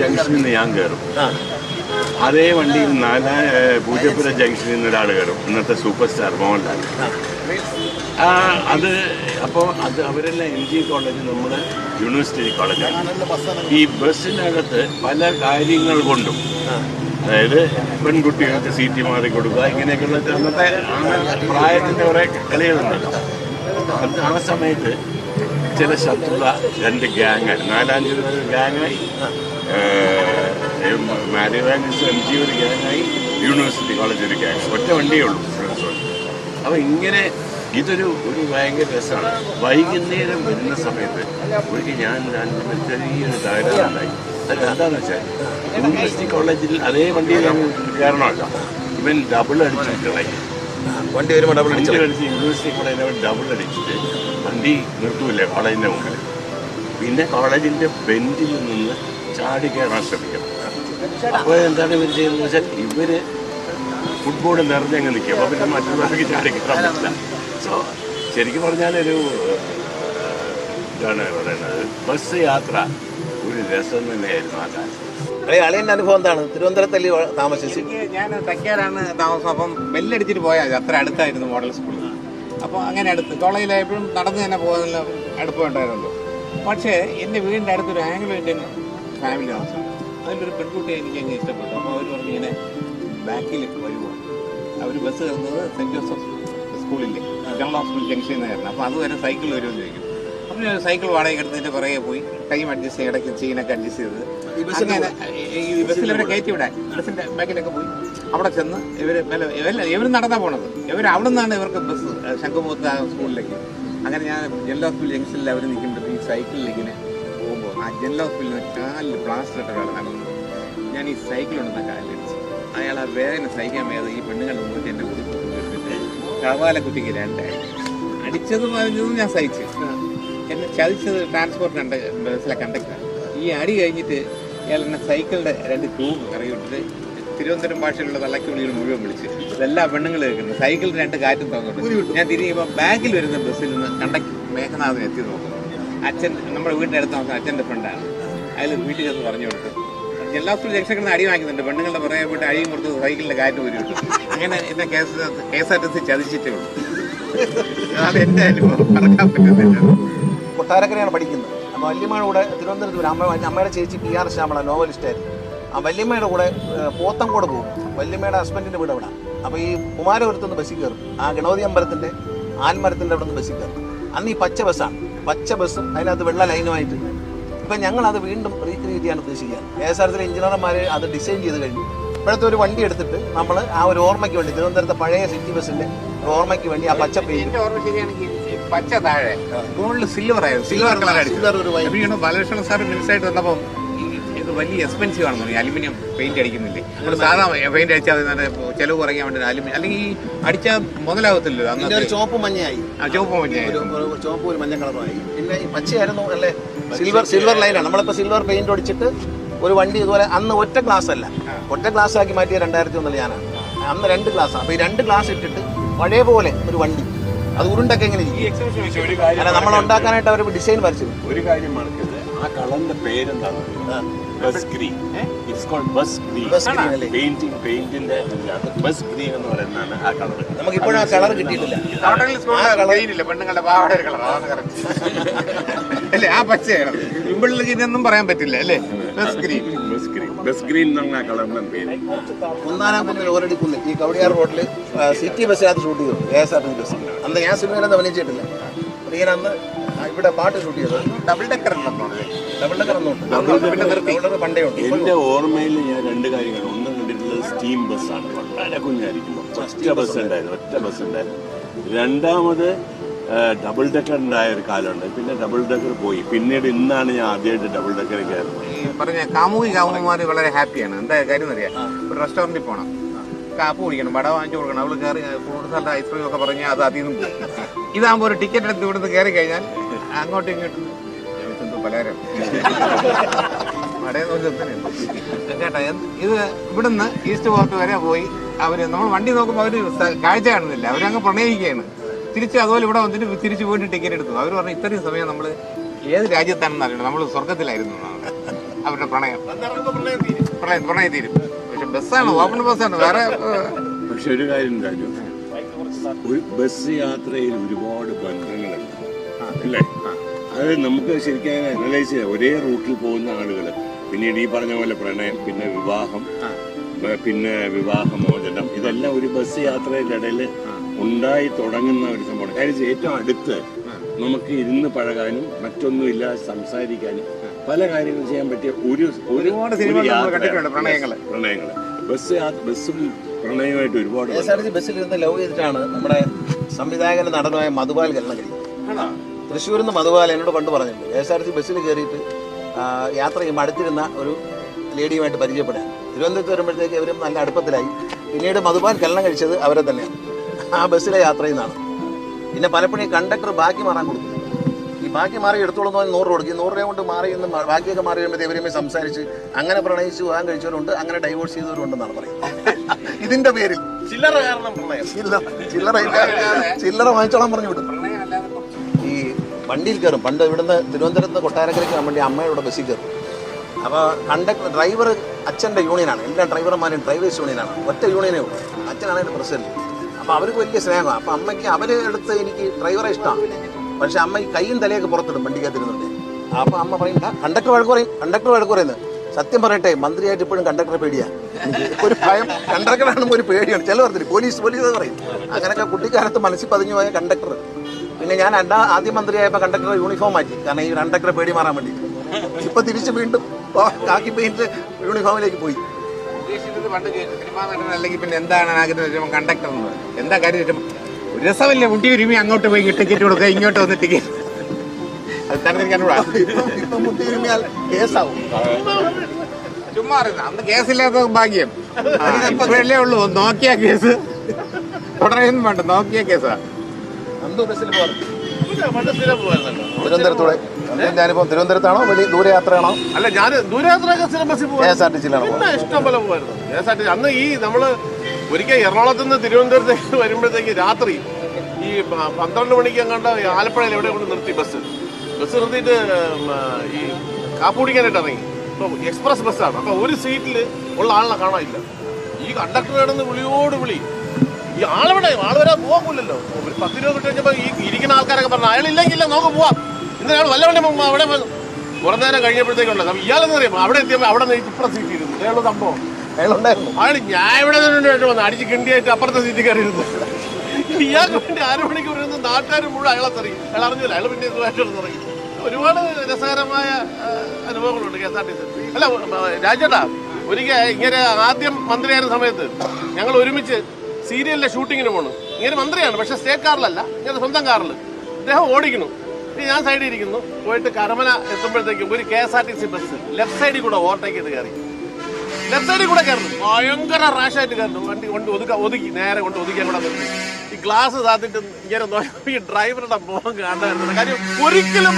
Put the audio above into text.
ജംഗ്ഷനിൽ നിന്ന് ഞാൻ കയറും. അതേ വണ്ടി നാലാ പൂജപ്പുര ജംഗ്ഷനിൽ നിന്ന് ഒരാൾ കയറും. ഇന്നത്തെ സൂപ്പർ സ്റ്റാർ മോഹൻലാൽ അത് അപ്പോൾ അത് അവരെല്ലാം എം ജി കോളേജ് നമ്മുടെ യൂണിവേഴ്സിറ്റി കോളേജാണ്. ഈ ബസ്സിനകത്ത് പല കാര്യങ്ങൾ കൊണ്ടും അതായത് പെൺകുട്ടികൾക്ക് സീറ്റ് മാറി കൊടുക്കുക ഇങ്ങനെയൊക്കെയുള്ള അന്നത്തെ പ്രായത്തിന്റെ കുറേ കളികളുണ്ടല്ലോ. അത് ആ സമയത്ത് ചില ശത്രുത രണ്ട് ഗ്യാങ്ങായി നാലാഞ്ച് ഗ്യാങ്ങായി മാരിവാനിസ് എം ജി ഒരു ഗ്യാങ്ങായി യൂണിവേഴ്സിറ്റി കോളേജ് ഒരു ഗ്യാങ് ഒറ്റ വണ്ടിയേ ഉള്ളൂ അപ്പോൾ ഇങ്ങനെ ഇതൊരു ഒരു ഭയങ്കര രസമാണ്. വൈകുന്നേരം വരുന്ന സമയത്ത് ഒരിക്കൽ ഞാൻ ഞാൻ ചെറിയൊരു തകരാറുണ്ടായി അത് എന്താണെന്ന് വെച്ചാൽ യൂണിവേഴ്സിറ്റി കോളേജിൽ അതേ വണ്ടിയിൽ കയറണമല്ലോ ഇവൻ ഡബിൾ അടിച്ചിട്ടുണ്ടായി വണ്ടി വരുമ്പോൾ ഡബിൾ അടിച്ച്? അടിച്ചു അടിച്ച് യൂണിവേഴ്സിറ്റി കോളേജിൽ ഡബിൾ അടിച്ചിട്ട് വണ്ടി നിർത്തൂല്ലേ കോളേജിന്റെ മുമ്പിൽ പിന്നെ കോളേജിന്റെ ബെഞ്ചിൽ നിന്ന് ചാടി കയറാൻ ശ്രമിക്കും. അപ്പോൾ എന്താണ് ഇവർ ചെയ്യുന്നത് വെച്ചാൽ ഇവർ ഫുട്ബോൾ നിറഞ്ഞങ്ങ് നിൽക്കും അപ്പോൾ പിന്നെ മറ്റുള്ളവർക്ക് ചാടി കയറാൻ പറ്റില്ല. സോ ശരിക്കും പറഞ്ഞാലൊരു ഇതാണ് പറയുന്നത്. ബസ് യാത്ര ഒരു രസം തന്നെയായിരുന്നു ആ കാലത്ത്. അളിയന്റെ അനുഭവം എന്താണ്? തിരുവനന്തപുരത്തല്ലേ താമസിച്ചു ഞാൻ തയ്ക്കാറാണ് താമസം. അപ്പം ബെല്ലടിച്ചിട്ട് പോയാൽ അത്ര അടുത്തായിരുന്നു മോഡൽ സ്കൂൾ. അപ്പോൾ അങ്ങനെ അടുത്ത്. കോളേജിലായപ്പോഴും നടന്ന് തന്നെ പോകാനുള്ള പോകുന്നതിൽ ഉണ്ടായിരുന്നു പക്ഷേ എന്റെ വീടിന്റെ അടുത്തൊരു ആംഗ്ലോ ഇന്ത്യൻ ഫാമിലി അതിന്റെ അതിലൊരു പെൺകുട്ടിയെ എനിക്ക് അങ്ങ് ഇഷ്ടപ്പെട്ടു. അപ്പോൾ അവർ പറഞ്ഞു ഇങ്ങനെ ബാക്കിലേക്ക് വരുവാണ് അവർ ബസ് കയറുന്നത് സെന്റ് ജോസഫ് സ്കൂളില്ലേ ജനറൽ ഹോസ്പിറ്റൽ ജംഗ്ഷനിൽ നിന്ന് കയറണം അപ്പോൾ അതുവരെ സൈക്കിൾ വരുമെന്ന് ചോദിക്കും. അപ്പം ഞാൻ സൈക്കിൾ വാടക എടുത്തതിന്റെ പുറകെ പോയി ടൈം അഡ്ജസ്റ്റ് ചെയ്ത് ഇടയ്ക്ക് ചെയിനൊക്കെ അഡ്ജസ്റ്റ് ചെയ്ത് ഈ ബസ്സിന്റെ അങ്ങനെ ഈ ബസ്സിൽ അവരെ കയറ്റി വിടാൻ ബസ്സിന്റെ ബാക്കിലൊക്കെ പോയി. അവിടെ ചെന്ന് ഇവർ ഇവർ ഇവർ നടന്നാ പോണത്. ഇവർ അവിടെ നിന്നാണ് ഇവർക്ക് ബസ് ശംഖുമുഖത്ത് സ്കൂളിലേക്ക് അങ്ങനെ ഞാൻ ജനറൽ ഹോസ്പിറ്റൽ ജംഗ്ഷനിൽ അവർ നിൽക്കുമ്പോൾ ഈ സൈക്കിളിൽ ഇങ്ങനെ ആ ഹോസ്പിറ്റലിൽ കാലിൽ പ്ലാസ്റ്റർ ഇട്ട ഒരാൾ നടന്നു ഞാൻ ഈ സൈക്കിൾ ഉണ്ടെന്ന കാലിലടിച്ചു അയാൾ ആ വേദന സഹിക്കാൻ വേദന ഈ പെണ്ണുങ്ങളുടെ മുമ്പിൽ എന്റെ എടുത്തിട്ട് കവാല കുട്ടിക്ക് രണ്ടായി അടിച്ചതും പറഞ്ഞതും ഞാൻ സഹിച്ചു. എന്നെ ചതിച്ചത് ട്രാൻസ്പോർട്ട് കണ്ട ബസ്സിലെ കണ്ടക്ടർ ഈ അടി കഴിഞ്ഞിട്ട് ഇയാൾ എന്നെ സൈക്കിളിന്റെ രണ്ട് ട്യൂബ് കറിയിട്ടിട്ട് തിരുവനന്തപുരം ഭാഷയിലുള്ള തള്ളക്കി വിളികൾ മുഴുവൻ വിളിച്ച് ഇതെല്ലാ പെണ്ണുങ്ങൾ കേൾക്കുന്നത് സൈക്കിളിൽ രണ്ട് കാറ്റും തോന്നുന്നുണ്ട്. ഞാൻ തിരിയുമ്പോൾ ബാഗിൽ വരുന്ന ബസ്സിൽ നിന്ന് കണ്ടക്ടർ മേഘനാഥൻ എത്തി നോക്കുന്നു അച്ഛൻ നമ്മുടെ വീടിന്റെ അടുത്ത് നോക്കുന്ന അച്ഛന്റെ ഫ്രണ്ടാണ് അയാൾ വീട്ടിൽ ചെന്ന് പറഞ്ഞു കൊടുത്തു. എല്ലാ സ്കൂൾ ജംഗ്ഷനിൽ അടി വാങ്ങിക്കുന്നുണ്ട്. പെണ്ണുങ്ങളുടെ പുറകെ പോയിട്ട് അഴിയും കൊടുത്ത് സൈക്കിളിന്റെ കാറ്റ് വിട്ടു. അങ്ങനെ എന്നെ K S R T C ചതിച്ചിട്ടേ ഉള്ളൂ. അത് എന്റെ അനുഭവം. പറ്റുന്നില്ല കൊട്ടാരക്കരയാണ് പഠിക്കുന്നത്. അപ്പോൾ വല്യമ്മയുടെ കൂടെ തിരുവനന്തപുരത്ത് അമ്മ അമ്മയുടെ ചേച്ചി പി ആർ ശ്യാമള നോവലിസ്റ്റായിരുന്നു ആ വല്യമ്മയുടെ കൂടെ പോത്തങ്കോട് പോകും വല്യമ്മയുടെ ഹസ്ബൻഡിന്റെ വീട് അവിടെ അപ്പോൾ ഈ കുമാരപുരത്ത് നിന്ന് ബസ്സിൽ കയറും. ആ ഗണപതി അമ്പലത്തിന്റെ ആൽമരത്തിന്റെ അവിടെ നിന്ന് ബസ്സിൽ കയറും. അന്ന് ഈ പച്ച ബസ്സാണ് പച്ച ബസ്സും അതിനകത്ത് വെള്ള ലൈനുമായിട്ട്. ഇപ്പം ഞങ്ങൾ അത് വീണ്ടും റീക്രിയേറ്റ് ചെയ്യാൻ ഉദ്ദേശിക്കുകയാണ് കെ എസ് ആർ ടി എഞ്ചിനീയർമാർ അത് ഡിസൈൻ ചെയ്ത് കഴിഞ്ഞു. ഇപ്പോഴത്തെ ഒരു വണ്ടി എടുത്തിട്ട് നമ്മൾ ആ ഒരു ഓർമ്മയ്ക്ക് വേണ്ടി തിരുവനന്തപുരത്തെ പഴയ സിറ്റി ബസ്സിന്റെ ഓർമ്മയ്ക്ക് വേണ്ടി ആ പച്ച പെയിന്റ് എന്റെ ഓർമ്മ ശരിയാണെങ്കിൽ ഈ പച്ച താഴെ സിൽവർ ആയിരുന്നു. സിൽവർ കളർ സിൽവർ ഒരു വൈ- അപ്പോഴാണ് ബാലകൃഷ്ണൻ സാർ മിനിസ്റ്റായിട്ട് വന്നപ്പം ഇത് വലിയ എക്സ്പെൻസീവ് ആണെന്ന് തോന്നി അലുമിനിയം പെയിന്റ് അടിക്കുന്നില്ലേ? നമ്മൾ സാധാ പെയിന്റ് അടിച്ചാൽ തന്നെ നല്ല ചെലവ് കുറയ്ക്കാൻ വേണ്ടി അലുമിനിയം അല്ലെങ്കിൽ ഈ അടിച്ചാൽ മുതലാവത്തില്ലല്ലോ ചോപ്പ് മഞ്ഞയായി. ആ ചോപ്പ് മഞ്ഞയായി. ഒരു ഒരു മഞ്ഞ കളറായി പിന്നെ ഈ പച്ചയായിരുന്നു അല്ലേ? സിൽവർ സിൽവർ ലൈനാണ് നമ്മളിപ്പോൾ സിൽവർ പെയിന്റ് അടിച്ചിട്ട് ഒരു വണ്ടി ഇതുപോലെ അന്ന് ഒറ്റ ഗ്ലാസ് അല്ല. ഒറ്റ ഗ്ലാസ് ആക്കി മാറ്റിയ രണ്ടായിരത്തി ഒന്നിൽ ഞാനാണ് അന്ന് രണ്ട് ഗ്ലാസ്സാണ് അപ്പോൾ ഈ രണ്ട് ഗ്ലാസ് ഇട്ടിട്ട് പഴയ പോലെ ഒരു വണ്ടി. അത് ഉരുണ്ടൊക്കെ എങ്ങനെ ഈ ഇരിക്കും എക്സിബിഷൻ വെച്ച് ഒരു കാര്യം അല്ല നമ്മൾ ഉണ്ടാക്കാനായിട്ട് അവർ ഡിസൈൻ വരച്ചു ഒരു കാര്യം മറക്കരുത്. ആ കളറിന്റെ പേരെന്താണ്? Bus green it's called bus green? Painting പെയിന്റിന്റെ bus green എന്ന് പറയുന്നതാണ് ആ കളർ. നമുക്ക് ഇപ്പോഴും ആ കളർ കിട്ടിയിട്ടില്ല. പെണ്ണുങ്ങളുടെ പാവട കളർ ആ പച്ചയാണ്. പിമ്പിളിലേക്ക് ഇതൊന്നും പറയാൻ പറ്റില്ല അല്ലേ? Bus green bus green bus green എന്നാണ് ആ കളറിന്റെ പേര്. കുന്നിൽ ഈ കവടിയാർ റോഡിൽ സിറ്റി ബസ്സിനകത്ത് ഷൂട്ട് ചെയ്തു. K S R T bus. അന്ന് ഞാൻ സിനിമയിലൊന്നും അഭിനയിച്ചിട്ടില്ല. അന്ന് ഇവിടെ പാട്ട് ഷൂട്ട് ചെയ്തത് double decker double decker. Double പണ്ടേ ഉണ്ട്. എന്റെ ഓർമ്മയിൽ ഞാൻ രണ്ട് കാര്യങ്ങൾ. ഒന്ന് കണ്ടിട്ടുള്ളത് സ്റ്റീം ബസ്സാണ് വളരെ കുഞ്ഞായിരിക്കുമ്പോൾ ഒറ്റ ബസ് ഉണ്ടായിരുന്നു. ഒറ്റ ബസ് ഉണ്ടായിരുന്നു. രണ്ടാമത് ഡബിൾ ഡെക്കർ ഉണ്ടായ ഒരു കാലമുണ്ട്. പിന്നെ ഡബിൾ ഡെക്കർ പോയി. പിന്നീട് ഇന്നാണ് ഞാൻ ആദ്യമായിട്ട് ഡബിൾ ഡെക്കർ കയറുന്നത്. ഈ പറഞ്ഞ കാമുകി കാമുകന്മാർ വളരെ ഹാപ്പിയാണ്. എന്താ കാര്യം അറിയാം? ഒരു റെസ്റ്റോറന്റിൽ പോകണം കാപ്പ് കുടിക്കണം വട വാങ്ങിച്ചു കൊടുക്കണം. അവൾ കയറി ഫ്രൂട്ട്സ് അല്ല ഐസ്ക്രീം ഒക്കെ പറഞ്ഞാൽ അത് അതിൽ നിന്നും പോകും. ഇതാകുമ്പോൾ ഒരു ടിക്കറ്റ് എടുത്ത് ഇവിടുന്ന് കയറി കഴിഞ്ഞാൽ അങ്ങോട്ടും ഇങ്ങോട്ടും. കേട്ടോ ഇത് ഇവിടുന്ന് ഈസ്റ്റ് പോർട്ട് വരെ പോയി അവർ നമ്മൾ വണ്ടി നോക്കുമ്പോൾ അവർ കാഴ്ച കാണുന്നില്ല. അവരങ്ങ് പ്രണയിക്കുകയാണ്. തിരിച്ച് അതുപോലെ ഇവിടെ വന്നിട്ട് തിരിച്ചു പോയിട്ട് ടിക്കറ്റ് എടുത്തു. അവർ പറഞ്ഞു ഇത്രയും സമയം നമ്മൾ ഏത് രാജ്യത്താണെന്ന് അറിയണം. നമ്മൾ സ്വർഗത്തിലായിരുന്നു അവരുടെ പ്രണയം. പ്രണയം പ്രണയം തീരും. പക്ഷെ ബസ്സാണ് ഓപ്പൺ ബസ്സാണ്. വേറെ പക്ഷെ ഒരു കാര്യം രാജു. ഒരു ബസ് യാത്രയിൽ ഒരുപാട് ബന്ധങ്ങളുണ്ട്. അല്ലേ? അത് നമുക്ക് ശരിക്കും അനലൈസ് ചെയ്യാം. ഒരേ റൂട്ടിൽ പോകുന്ന ആളുകൾ പിന്നീട് ഈ പറഞ്ഞ പോലെ പ്രണയം പിന്നെ വിവാഹം പിന്നെ വിവാഹമോചനം ഇതെല്ലാം ഒരു ബസ് യാത്രയുടെ ഇടയിൽ ഉണ്ടായി തുടങ്ങുന്ന ഒരു സംഭവമാണ്. കാര്യം ഏറ്റവും അടുത്ത് നമുക്ക് ഇരുന്ന് പഴകാനും മറ്റൊന്നുമില്ല സംസാരിക്കാനും പല കാര്യങ്ങളും ചെയ്യാൻ പറ്റിയ ഒരു ഒരു ഒരുപാട് പ്രണയങ്ങൾ ബസ് ബസ്സും പ്രണയമായിട്ട് ഒരുപാട് ബസ്സിലിരുന്ന് ലവ് ചെയ്തിട്ടാണ് നമ്മുടെ സംവിധായകനും നടനുമായ മധുപാൽ കല്യാണം കഴിക്കുന്നത് തൃശ്ശൂരിൽ നിന്ന് മധുബാല എന്നോട് പണ്ട് പറഞ്ഞിട്ടുണ്ട്. K S R T C ബസ്സിൽ കയറിയിട്ട് യാത്ര ചെയ്യുമ്പോൾ അടുത്തിരുന്ന ഒരു ലേഡിയുമായിട്ട് പരിചയപ്പെടാൻ. തിരുവനന്തപുരത്ത് വരുമ്പോഴത്തേക്ക് ഇവരും നല്ല അടുപ്പത്തിലായി. പിന്നീട് മധുബാൻ കല്യാണം കഴിച്ചത് അവരെ തന്നെയാണ്. ആ ബസ്സിലെ യാത്രയിൽ നിന്നാണ് പിന്നെ പലപ്പോഴും ഈ കണ്ടക്ടർ ബാക്കി മാറാൻ കൊടുക്കും. ഈ ബാക്കി മാറി എടുത്തോളം പറഞ്ഞ് നൂറ് രൂപ കൊടുക്കും. നൂറ് രൂപ കൊണ്ട് മാറി എന്ന് ബാക്കിയൊക്കെ മാറി വരുമ്പോൾ ഇവരുമായി സംസാരിച്ച് അങ്ങനെ പ്രണയിച്ച് വിവാഹം കഴിച്ചവരുണ്ട് അങ്ങനെ ഡൈവോഴ്സ് ചെയ്തവരുണ്ടെന്നാണ് പറയുന്നത്. ഇതിന്റെ പേരിൽ. ചില്ലറ കാരണം ചില്ലറ ചില്ലറ. ചില്ലറ വാങ്ങിച്ചോളാൻ പറഞ്ഞു വിടും. വണ്ടിയിൽ കയറും. പണ്ട് ഇവിടുന്ന് തിരുവനന്തപുരത്ത് കൊട്ടാരക്കരയ്ക്ക് വേണ്ടി അമ്മയുടെ ബസ്സിൽ കയറും. അപ്പോൾ കണ്ടക്ടർ ഡ്രൈവർ അച്ഛന്റെ യൂണിയനാണ്. എല്ലാ ഡ്രൈവർമാരും ഡ്രൈവേഴ്സ് യൂണിയനാണ്. ഒറ്റ യൂണിയനേ ഉള്ളൂ. അച്ഛനാണ് എന്റെ പ്രസിഡന്റ്. അപ്പോൾ അവർക്ക് വലിയ സ്നേഹമാണ്. അപ്പോൾ അമ്മയ്ക്ക് അവരെ അടുത്ത് എനിക്ക് ഡ്രൈവറെ ഇഷ്ടമാണ്. പക്ഷേ അമ്മ ഈ കൈയും തലയൊക്കെ പുറത്തിടും വണ്ടിക്കകത്തിരുന്നുണ്ട് അപ്പോൾ അമ്മ പറയും കണ്ടക്ടർ വഴക്ക് പറയും കണ്ടക്ടർ വഴക്ക് പറയുന്നത് സത്യം പറയട്ടെ മന്ത്രിയായിട്ട് ഇപ്പോഴും കണ്ടക്ടറെ പേടിയാണ് ഒരു ഭയം കണ്ടക്ടറാണ് ഒരു പേടിയാണ്. ചില പറഞ്ഞില്ല പോലീസ് പോലീസ് പറയും. അങ്ങനെയൊക്കെ കുട്ടിക്കാലത്ത് മനസ്സിൽ പതിഞ്ഞു പോയ കണ്ടക്ടർ. പിന്നെ ഞാൻ രണ്ടാ ആദ്യ മന്ത്രിയായപ്പോൾ കണ്ടക്ടർ യൂണിഫോം മാറ്റി. കാരണം ഈ കണ്ടക്ടറെ പേടി മാറാൻ വേണ്ടി. ഇപ്പൊ തിരിച്ച് വീണ്ടും കാക്കി പെയിന്റ് യൂണിഫോമിലേക്ക് പോയി. ഉദ്ദേശിച്ചത് പണ്ട് സിനിമാ നടൻ അല്ലെങ്കിൽ പിന്നെ എന്താണ് ആഗ്രഹം വെച്ചാൽ കണ്ടക്ടർ എന്ന്. എന്താ കാര്യം രസമല്ലേ മുട്ടി ഉരുമി അങ്ങോട്ട് പോയി ടിക്കറ്റ് കൊടുക്കുക ഇങ്ങോട്ട് വന്ന് ടിക്കറ്റ് ചുമ്മാ അന്ന് കേസില്ലാത്ത ഭാഗ്യം. ഇപ്പോഴല്ലേ ഉള്ളൂ നോക്കിയ കേസ്. തുടരെയൊന്നും വേണ്ട നോക്കിയ കേസാ. ബസ്സിൽ തിരുവനന്തപുരത്തൂടെ. ഞാനിപ്പോ തിരുവനന്തപുരത്താണോ? വലിയ ദൂരയാത്രയാണോ? അല്ല ഞാൻ ദൂരയാത്രയൊക്കെ സ്ഥിരം ബസ്സിൽ കെ പോകാൻ എസ് ആർ ടി സിയിലാണോ പിന്നെ ഇഷ്ടം പോലെ പോകായിരുന്നു കെ എസ് ആർ ടി അന്ന് ഈ നമ്മൾ ഒരിക്കൽ എറണാകുളത്ത് നിന്ന് തിരുവനന്തപുരത്തേക്ക് വരുമ്പോഴത്തേക്ക് രാത്രി ഈ പന്ത്രണ്ട് മണിക്ക് അങ്ങോട്ട് ആലപ്പുഴയിൽ എവിടെ കൊണ്ട് നിർത്തി ബസ്. ബസ് നിർത്തിയിട്ട് ഈ കാപ്പുടിക്കാനായിട്ട് ഇറങ്ങി. അപ്പോൾ എക്സ്പ്രസ് ബസ്സാണ്. അപ്പോൾ ഒരു സീറ്റിൽ ഉള്ള ആളിനെ കാണാനില്ല ഈ കണ്ടക്ടർ കിടന്ന് വിളിയോട് വിളി. ഈ ആളവിടെ ആൾ വരാൻ പോകില്ലല്ലോ ഒരു പത്ത് രൂപ കിട്ടി കഴിഞ്ഞപ്പോൾ ഈ ഇരിക്കുന്ന ആൾക്കാരൊക്കെ പറഞ്ഞു അയാളില്ലെങ്കിൽ ഇല്ല നമുക്ക് പോവാം. ഇന്ന് അയാൾ വല്ല വണ്ടി അവിടെ വന്നു. കുറെ നേരം കഴിഞ്ഞപ്പോഴത്തേക്കുള്ള ഇയാളെന്ന് അറിയാം അവിടെ എത്തിയപ്പോൾ അവിടെ നിന്ന് ഇപ്പുറ സീറ്റ് ഇരുന്നു. അയാളുടെ സംഭവം. അയാളുണ്ടായിരുന്നു. അയാൾ ഞാൻ ഇവിടെ നിന്നിട്ട് വന്നു. അടിച്ച് കിണ്ടിയായിട്ട് അപ്പുറത്തെ സീറ്റ് കയറി ഇരുന്നു ഇയാൾക്ക് വേണ്ടി അരമണിക്കൂർ ഇരുന്ന് നാട്ടുകാർ മുഴുവൻ അയാളെ തെറി അയാൾ അറിഞ്ഞില്ല. അയാൾ പിന്നെ തുടങ്ങി ഒരുപാട് രസകരമായ അനുഭവങ്ങളുണ്ട് K S R T C അല്ല രാജേട്ടാ ഒരിക്കൽ ഇങ്ങനെ ആദ്യം മന്ത്രിയായിരുന്ന സമയത്ത് ഞങ്ങൾ ഒരുമിച്ച് സീരിയലിലെ ഷൂട്ടിങ്ങിന് പോണു. ഇങ്ങനെ മന്ത്രിയാണ് പക്ഷെ സ്റ്റേറ്റ് കാറിലല്ല. ഇങ്ങനെ സ്വന്തം കാറിൽ അദ്ദേഹം ഓടിക്കുന്നു. ഇനി ഞാൻ സൈഡിൽ ഇരിക്കുന്നു. പോയിട്ട് കരമന എത്തുമ്പോഴത്തേക്കും ഒരു K S R T C bus left സൈഡിൽ കൂടെ ഓവർടേക്ക് ചെയ്ത് കയറി. ലെഫ്റ്റ് സൈഡിൽ കൂടെ കയറുന്നു. ഭയങ്കര റാഷായിട്ട് കയറുന്നു. വണ്ടി കൊണ്ട് ഒതുക്ക ഒതുക്കി. നേരെ കൊണ്ട് ഒതുക്കിയാൽ കൂടെ നിർത്തി. ഈ ഗ്ലാസ് താത്തിട്ട് ഇങ്ങനെ ഈ ഡ്രൈവറുടെ മുഖം കാണാറുണ്ട് കാര്യം ഒരിക്കലും